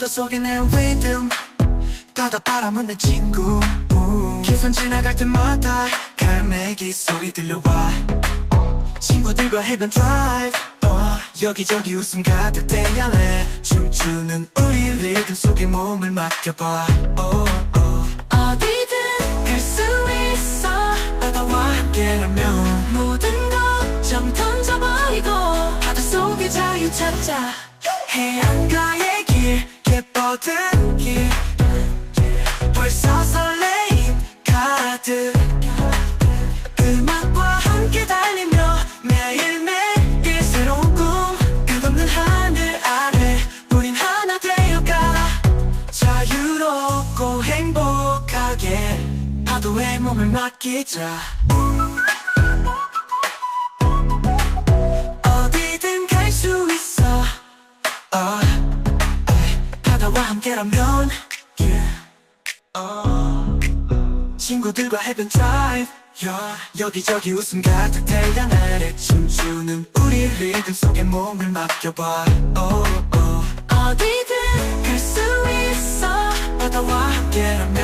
속에 내 리듬 떠다 바람은 내 친구. 기선 지나갈 때마다 갈매기 소리 들려와. 친구들과 해변 드라이브 어, 여기저기 웃음 가득 대야래 춤추는 우리 리듬 속에 몸을 맡겨봐. 어, 어. 어디든 갈 수 있어. 바다와 함께라면. 모든 걱정 던져버리고 바다 속에 자유 찾자. 해안가의 자유롭고 행복하게 파도에 몸을 맡기자 어디든 갈 수 있어 어, 에이, 바다와 함께라면 yeah. 어. 친구들과 해변 드라이브 yeah. 여기저기 웃음 가득 태양 아래 춤추는 우리 리듬 속에 몸을 맡겨봐 oh, oh. 어디